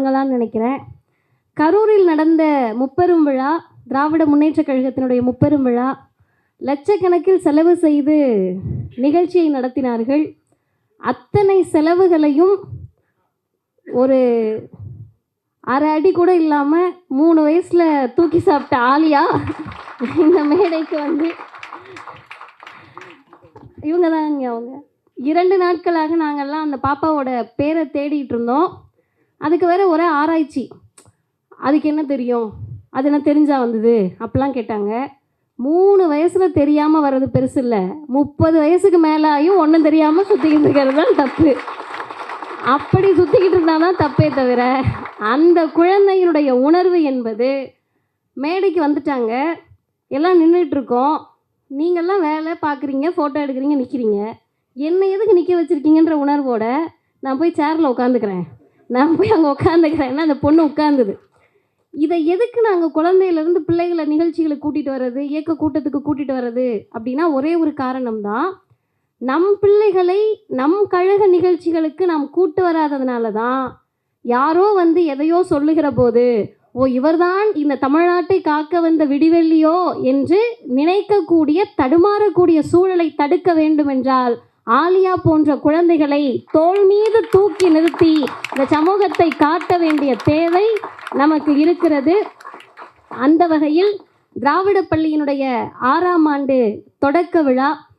தொடங்கலாம்னு நினைக்கிறேன். கரூரில் நடந்த முப்பெரும் விழா திராவிட முன்னேற்றக் கழகத்தினுடைய முப்பெரும் விழா லட்சக்கணக்கில் செலவு செய்து நிகழ்ச்சியை நடத்தினார்கள். அத்தனை செலவுகளையும் ஒரு அரை அடி கூட இல்லாமல் மூணு வயசில் தூக்கி சாப்பிட்ட ஆலியா இந்த மேடைக்கு வந்து. இவங்க தான் இங்கே அவங்க. இரண்டு நாட்களாக நாங்கள்லாம் அந்த பாப்பாவோட பேரை தேடிட்டு இருந்தோம். அதுக்கு வேறு ஒரே ஆராய்ச்சி. அதுக்கு என்ன தெரியும்? அது என்ன தெரிஞ்சால் வந்தது? அப்படிலாம் கேட்டாங்க. மூணு வயசில் தெரியாமல் வர்றது பெருசு இல்லை. முப்பது வயசுக்கு மேலாயும் ஒன்றும் தெரியாமல் சுற்றிக்கிட்டு இருக்கிறது தான் தப்பு. அப்படி சுற்றிக்கிட்டு இருந்தால் தான் தப்பே தவிர அந்த குழந்தையினுடைய உணர்வு என்பது மேடைக்கு வந்துட்டாங்க. எல்லாம் நின்றுட்டு இருக்கோம். நீங்கள்லாம் வேலை பார்க்குறீங்க ஃபோட்டோ எடுக்கிறீங்க நிற்கிறீங்க என்னை எதுக்கு நிற்க வச்சுருக்கீங்கன்ற உணர்வோடு நான் போய் சேரில் உட்காந்துக்கிறேன் நான் போய் அங்கே உட்காந்துக்கிறேன்னா அந்த பொண்ணு உட்காந்துது இதை எதுக்கு நாங்கள் குழந்தையிலேருந்து பிள்ளைகளை நிகழ்ச்சிகளை கூட்டிகிட்டு வர்றது இயக்க கூட்டத்துக்கு கூட்டிகிட்டு வர்றது அப்படின்னா ஒரே ஒரு காரணம் தான் நம் பிள்ளைகளை நம் கழக நிகழ்ச்சிகளுக்கு நாம் கூட்டு வராததுனால தான் யாரோ வந்து எதையோ சொல்லுகிற போது ஓ இவர்தான் இந்த தமிழ்நாட்டை காக்க வந்த விடிவெள்ளியோ என்று நினைக்கக்கூடிய தடுமாறக்கூடிய சூழலை தடுக்க வேண்டுமென்றால் ஆலியா போன்ற குழந்தைகளை தோல் மீது தூக்கி நிறுத்தி இந்த சமூகத்தை காட்ட வேண்டிய தேவை நமக்கு இருக்கிறது. அந்த வகையில் திராவிட பள்ளியினுடைய ஆறாம் ஆண்டு தொடக்க விழா